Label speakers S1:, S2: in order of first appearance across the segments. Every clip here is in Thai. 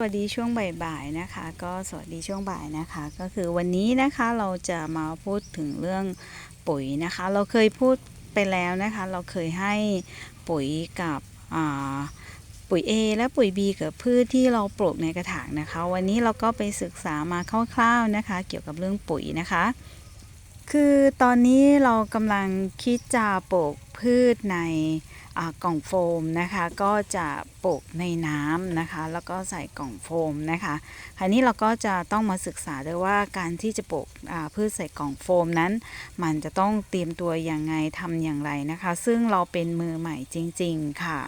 S1: สวัสดีช่วงบ่ายๆนะคะก็สวัสดีช่วงบ่ายนะคะ ก็คือวันนี้นะคะเราจะมาพูดถึงเรื่องปุ๋ยนะคะ เราเคยพูดไปแล้วนะคะ เราเคยให้ปุ๋ยกับอ่าปุ๋ย A และปุ๋ย B กับพืชที่เราปลูกในกระถางนะคะ วันนี้เราก็ไปศึกษามาคร่าวๆนะคะ เกี่ยวกับเรื่องปุ๋ยนะคะ คือตอนนี้เรากำลังคิดจะปลูกพืชใน กล่องโฟมนะคะก็จะปลูกในน้ำนะคะ แล้วก็ใส่กล่องโฟมนะคะคราวนี้เราก็จะต้องมาศึกษาด้วยว่าการที่จะปลูกพืชใส่กล่องโฟมนั้น มันจะต้องเตรียมตัวยังไงทำอย่างไรนะคะ ซึ่งเราเป็นมือใหม่จริง ๆ ค่ะ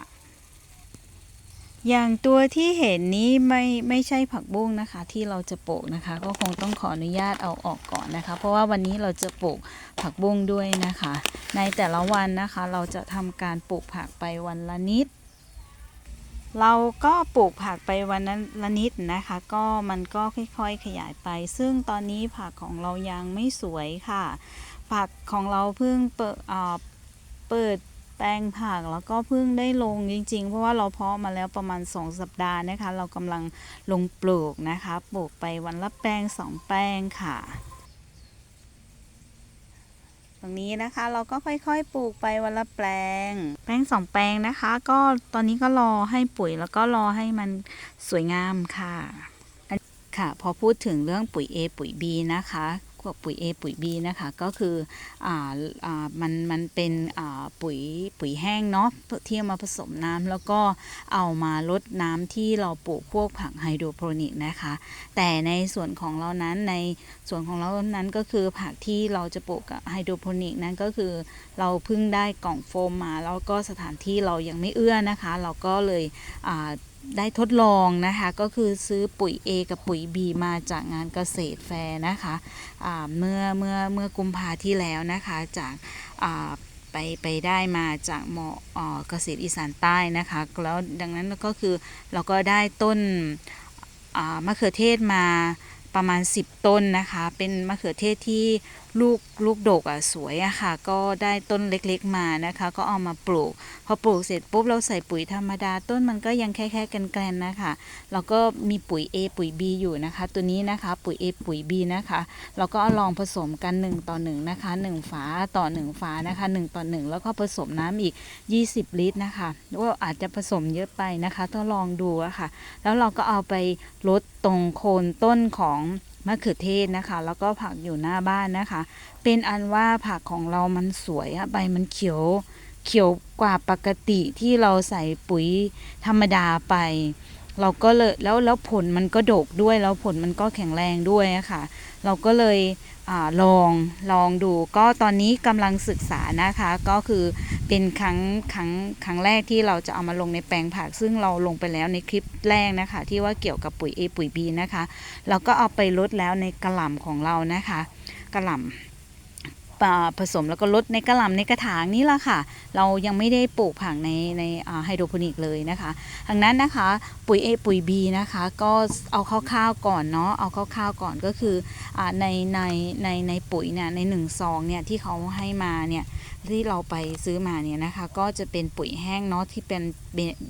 S1: อย่างตัวที่เห็นนี้ไม่ไม่ใช่ผักบุ้งนะคะ ที่เราจะปลูกนะคะ ก็คงต้องขออนุญาตเอาออกก่อนนะคะ เพราะว่าวันนี้เราจะปลูกผักบุ้งด้วยนะคะ ในแต่ละวันนะคะ เราจะทำการปลูกผักไปวันละนิด เราก็ปลูกผักไปวันนั้นละนิดนะคะ ก็มันก็ค่อยๆขยายไป ซึ่งตอนนี้ผักของเรายังไม่สวยค่ะ ผักของเราเพิ่งเปิดเปิด แปลงผักแล้วก็เพิ่งได้ลงจริง ๆ เพราะว่าเราเพาะมาแล้วประมาณ 2 สัปดาห์นะคะ เรากำลังลงปลูกนะคะ ปลูกไปวันละแปลง 2 แปลงค่ะ ตรงนี้นะคะเราก็ค่อยๆ ปลูกไปวันละแปลง แปลงสองแปลงนะคะ ก็ตอนนี้ก็รอให้ปุ๋ยแล้วก็รอให้มันสวยงามค่ะค่ะ พอพูดถึงเรื่องปุ๋ย A ปุ๋ย B นะคะ พวกปุ๋ย A ปุ๋ย B นะคะ ก็คืออ่าอ่ามันมันเป็นอ่าปุ๋ยปุ๋ยแห้งเนาะที่เอามาผสมน้ำแล้วก็เอามาลดน้ำที่เราปลูกพวกผักไฮโดรโปรนิกนะคะ แต่ในส่วนของเรานั้นในส่วนของเรานั้นก็คือผักที่เราจะปลูกกับไฮโดรโปรนิกนั้นก็คือเราเพิ่งได้กล่องโฟมมา แล้วก็สถานที่เรายังไม่เอื้อนะคะ เราก็เลยอ่า ได้ทดลองนะคะ ก็คือซื้อปุ๋ย A กับปุ๋ย B มาจากงานเกษตรแฟร์นะคะเมื่อเมื่อเมื่อกุมภาที่แล้วนะคะจากไปไปได้มาจากมออเกษตรอีสานใต้นะคะแล้วดังนั้นก็คือเราก็ได้ต้นมะเขือเทศมาประมาณ 10 ต้นนะคะ เป็นมะเขือเทศที่ลูกลูกดกอะสวยอะค่ะ ก็ได้ต้นเล็กๆมานะคะ ก็เอามาปลูก พอปลูกเสร็จปุ๊บเราใส่ปุ๋ยธรรมดา ต้นมันก็ยังแค่แค่กันแกลนๆนะคะแล้วก็มีปุ๋ย A ปุ๋ย B อยู่นะคะ ตัวนี้นะคะปุ๋ย A ปุ๋ย B นะคะเราก็ลองผสมกัน 1 ต่อ1นะคะ1ฝาต่อ 1 ฝานะคะ 1 ต่อ 1 แล้วก็ผสมน้ำอีก 20 ลิตรนะคะว่าอาจจะผสมเยอะไปนะคะต้องลองดูอะค่ะ แล้วเราก็เอาไปลดตรงโคนต้นของ มะเขือเทศนะคะ แล้วก็ผักอยู่หน้าบ้านนะคะ เป็นอันว่าผักของเรามันสวยอะใบมันเขียวเขียวกว่าปกติที่เราใส่ปุ๋ยธรรมดาไป เราก็เลยแล้วแล้วผลมันก็ดกด้วย แล้วผลมันก็แข็งแรงด้วยอะค่ะ เราก็เลยอลองลองดูก็ตอนนี้กำลังศึกษานะคะ ก็คือเป็นครั้งครั้งครั้งแรกที่เราจะเอามาลงในแปลงผัก ซึ่งเราลงไปแล้วในคลิปแรกนะคะ ที่ว่าเกี่ยวกับปุ๋ย A ปุ๋ย B นะคะ เราก็เอาไปลดแล้วในกระหล่ำของเรานะคะกระหล่ำ ผสมแล้วก็ลดในกระหล่ำในกระถางนี่ละค่ะ เรายังไม่ได้ปลูกผักในในไฮโดรโปนิกเลยนะคะดังนั้นนะคะปุ๋ย A ปุ๋ย B นะคะก็เอาคร่าวๆก่อนเนาะเอาคร่าวๆก่อนก็คืออในในในในปุ๋ยเนี่ยในหนึ่งซองเนี่ยที่เขาให้มาเนี่ยที่เราไปซื้อมาเนี่ยนะคะ ก็จะเป็นปุ๋ยแห้งเนาะที่เป็น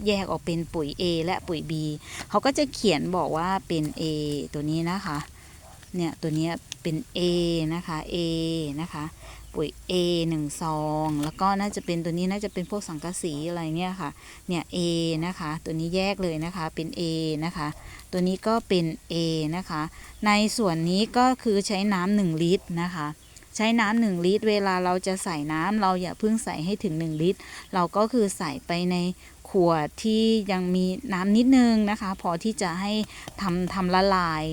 S1: แยกออกเป็นปุ๋ย A และปุ๋ย B เขาก็จะเขียนบอกว่าเป็น A ตัวนี้นะคะ เนี่ยตัวนี้เป็น A นะคะ A นะคะปุ๋ย A หนึ่งซองแล้วก็น่าจะเป็นตัวนี้น่าจะเป็นพวกสังกะสีอะไรเนี่ยค่ะเนี่ย A นะคะ ตัวนี้แยกเลยนะคะเป็น A นะคะ ตัวนี้ก็เป็น A นะคะ ในส่วนนี้ก็คือใช้น้ำหนึ่งลิตรนะคะ ใช้น้ำหนึ่งลิตร เวลาเราจะใส่น้ำเราอย่าเพิ่งใส่ให้ถึง 1 ลิตร เราก็คือใส่ไปในขวดที่ยังมีน้ำนิดนึงนะคะ พอที่จะให้ทำทำละลาย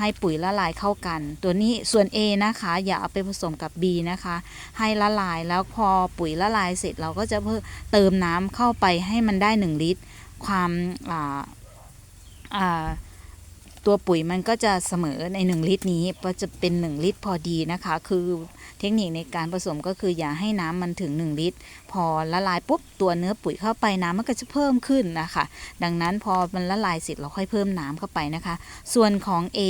S1: ให้ปุ๋ยละลายเข้ากัน ตัวนี้ส่วน A นะคะ อย่าเอาไปผสมกับ B นะคะ ให้ละลายแล้วพอปุ๋ยละลายเสร็จเราก็จะเพิ่มเติมน้ำเข้าไปให้มันได้ 1 ลิตร ความอ่าอ่า ตัวปุ๋ยมันก็จะเสมอใน 1 ลิตรนี้ก็จะเป็น 1 ลิตรพอดีนะคะ คือเทคนิคในการผสมก็คืออย่าให้น้ำมันถึง 1 ลิตร พอละลายปุ๊บตัวเนื้อปุ๋ยเข้าไปน้ำมันก็จะเพิ่มขึ้นนะคะ ดังนั้นพอมันละลายเสร็จเราค่อยเพิ่มน้ำเข้าไปนะคะ ส่วนของ A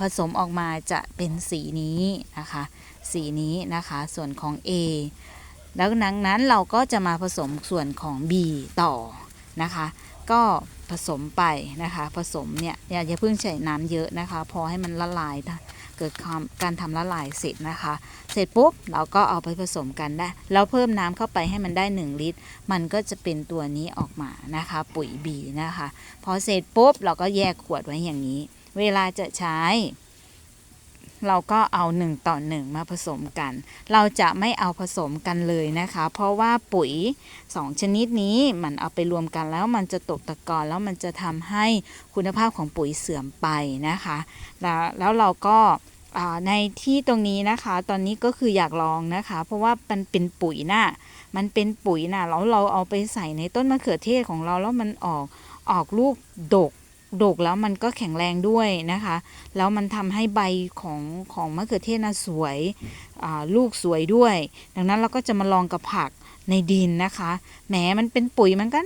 S1: ผสมออกมาจะเป็นสีนี้นะคะ สีนี้นะคะ ส่วนของ A แล้วดังนั้นเราก็จะมาผสมส่วนของ B ต่อนะคะ ก็ผสมไปนะคะ ผสมเนี่ยอย่าอย่าเพิ่งใส่น้ำเยอะนะคะ พอให้มันละลายเกิดความการทำละลายเสร็จนะคะ เสร็จปุ๊บเราก็เอาไปผสมกันได้แล้วเพิ่มน้ำเข้าไปให้มันได้ 1 ลิตร มันก็จะเป็นตัวนี้ออกมานะคะ ปุ๋ยบีนะคะ พอเสร็จปุ๊บเราก็แยกขวดไว้อย่างนี้ เวลาจะใช้ เราก็เอา 1 ต่อ 1 มาผสมกัน เราจะไม่เอาผสมกันเลยนะคะ เพราะว่าปุ๋ย 2 ชนิดนี้มันเอาไปรวมกันแล้วมันจะตกตะกอนแล้วมันจะทำให้คุณภาพของปุ๋ยเสื่อมไปนะคะ แล้วแล้วเราก็ในที่ตรงนี้นะคะ ตอนนี้ก็คืออยากลองนะคะ เพราะว่ามันเป็นปุ๋ยน่ะมันเป็นปุ๋ยน่ะแล้วเราเอาไปใส่ในต้นมะเขือเทศของเราแล้วมันออกออกลูกดก ดกแล้วมันก็แข็งแรงด้วยนะคะ แล้วมันทำให้ใบของของมะเขือเทศน่ะสวยอ่าลูกสวยด้วย ดังนั้นเราก็จะมาลองกับผักในดินนะคะ แหมมันเป็นปุ๋ยมันก็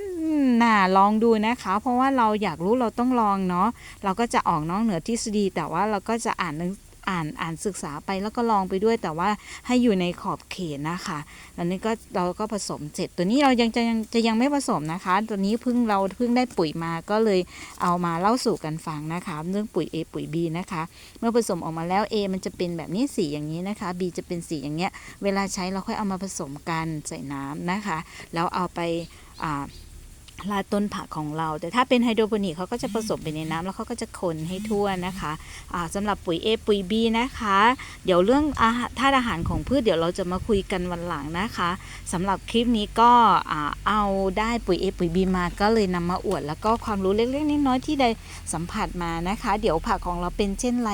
S1: น่าลองดูนะคะ เพราะว่าเราอยากรู้เราต้องลองเนาะเราก็จะออกนอกเหนือทฤษฎีแต่ว่าเราก็จะอ่านหน อ่านอ่านศึกษาไปแล้วก็ลองไปด้วยแต่ว่าให้อยู่ในขอบเขตนะคะอันนี้ก็เราก็ผสมเสร็จตัวนี้เรายังจะยังจะยังไม่ผสมนะคะ ตัวนี้เพิ่งเราเพิ่งได้ปุ๋ยมาก็เลยเอามาเล่าสู่กันฟังนะคะ เรื่องปุ๋ย A ปุ๋ย B นะคะ เมื่อผสมออกมาแล้ว A มันจะเป็นแบบนี้สีอย่างนี้นะคะ B จะเป็นสีอย่างเงี้ย เวลาใช้เราค่อยเอามาผสมกันใส่น้ำนะคะ แล้วเอาไปอ่า ลาดต้นผักของเรา แต่ถ้าเป็นไฮโดรโปนิกเขาก็จะผสมไปในน้ำแล้วเขาก็จะคนให้ทั่วนะคะอ่าสำหรับปุ๋ย A ปุ๋ย B นะคะ เดี๋ยวเรื่องอาธาตุอาหารของพืชเดี๋ยวเราจะมาคุยกันวันหลังนะคะสำหรับคลิปนี้ก็เอาได้ปุ๋ย A ปุ๋ย B มาก็เลยนำมาอวด แล้วก็ความรู้เล็กๆน้อยๆที่ได้สัมผัสมานะคะ เดี๋ยวผักของเราเป็นเช่นไร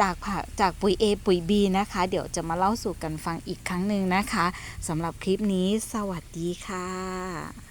S1: จากผักจากปุ๋ย A ปุ๋ย B นะคะ เดี๋ยวจะมาเล่าสู่กันฟังอีกครั้งหนึ่งนะคะสำหรับคลิปนี้ สวัสดีค่ะ